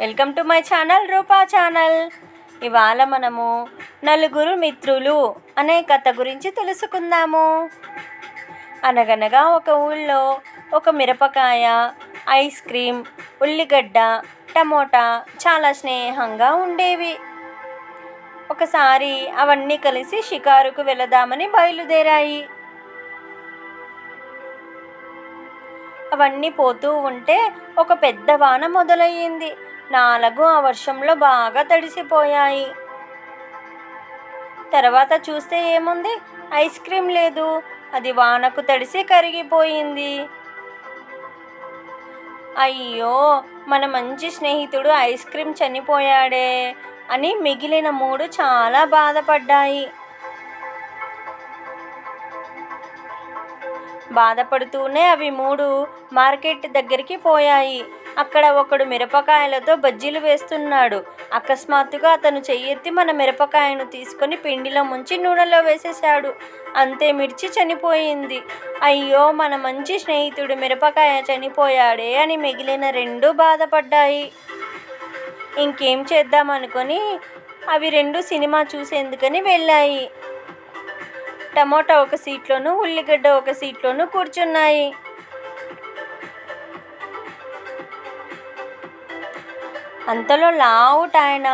Welcome to my channel Roopa channel. ఇవాళ మనము నలుగురు మిత్రులు అనే కథ గురించి తెలుసుకుందాము. అనగనగా ఒక ఊళ్ళో ఒక మిరపకాయ ఐస్ క్రీమ్ ఉల్లిగడ్డ టమోటా చాలా స్నేహంగా ఉండేవి. ఒకసారి అవన్నీ కలిసి షికారుకు వెళదామని బయలుదేరాయి. అవన్నీ పోతూ ఉంటే ఒక పెద్ద వాన మొదలయ్యింది. నాలుగు ఆ వర్షంలో బాగా తడిసిపోయాయి. తర్వాత చూస్తే ఏముంది? ఐస్ క్రీమ్ లేదు. అది వానకు తడిసి కరిగిపోయింది. అయ్యో మన మంచి స్నేహితుడు ఐస్ క్రీమ్ చనిపోయాడే అని మిగిలిన మూడు చాలా బాధపడ్డాయి. బాధపడుతూనే అవి మూడు మార్కెట్ దగ్గరికి పోయాయి. అక్కడ ఒకడు మిరపకాయలతో బజ్జీలు వేస్తున్నాడు. అకస్మాత్తుగా అతను చెయ్యెత్తి మన మిరపకాయను తీసుకొని పిండిలో ముంచి నూనెలో వేసేశాడు. అంతే మిర్చి చనిపోయింది. అయ్యో మన మంచి స్నేహితుడు మిరపకాయ చనిపోయాడే అని మిగిలిన రెండు బాధపడ్డాయి. ఇంకేం చేద్దాం అనుకొని అవి రెండు సినిమా చూసేందుకని వెళ్ళాయి. టమోటా ఒక సీట్లోను ఉల్లిగడ్డ ఒక సీట్లోను కూర్చున్నాయి. అంతలో లావుట్ ఆయన.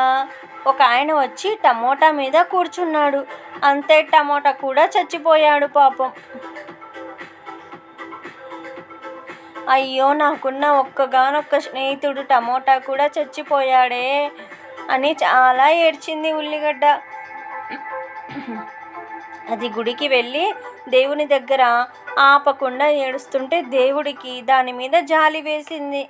ఒక ఆయన వచ్చి టమోటా మీద కూర్చున్నాడు. అంతే టమోటా కూడా చచ్చిపోయాడు పాపం. అయ్యో నాకున్న ఒక్కగానొక్క స్నేహితుడు టమోటా కూడా చచ్చిపోయాడే అని చాలా ఏడ్చింది ఉల్లిగడ్డ. అది గుడికి వెళ్ళి దేవుని దగ్గర ఆపకుండా ఏడుస్తుంటే దేవుడికి దాని మీద జాలి వేసింది.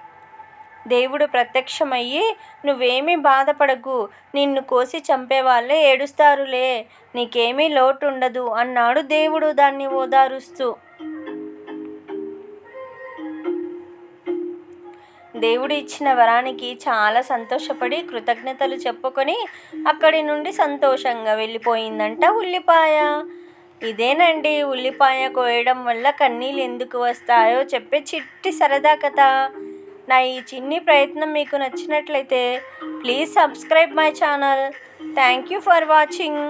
దేవుడు ప్రత్యక్షమయ్యి నువ్వేమీ బాధపడకు. నిన్ను కోసి చంపేవాళ్ళే ఏడుస్తారులే. నీకేమీ లోటు ఉండదు అన్నాడు దేవుడు దాన్ని ఓదారుస్తూ. దేవుడు ఇచ్చిన వరానికి చాలా సంతోషపడి కృతజ్ఞతలు చెప్పుకొని అక్కడి నుండి సంతోషంగా వెళ్ళిపోయిందంట ఉల్లిపాయ. ఇదేనండి ఉల్లిపాయ కోయడం వల్ల కన్నీళ్ళు ఎందుకు వస్తాయో చెప్పే చిట్టి సరదా కథ. నా ఈ చిన్ని ప్రయత్నం మీకు నచ్చినట్లయితే please subscribe my channel thank you for watching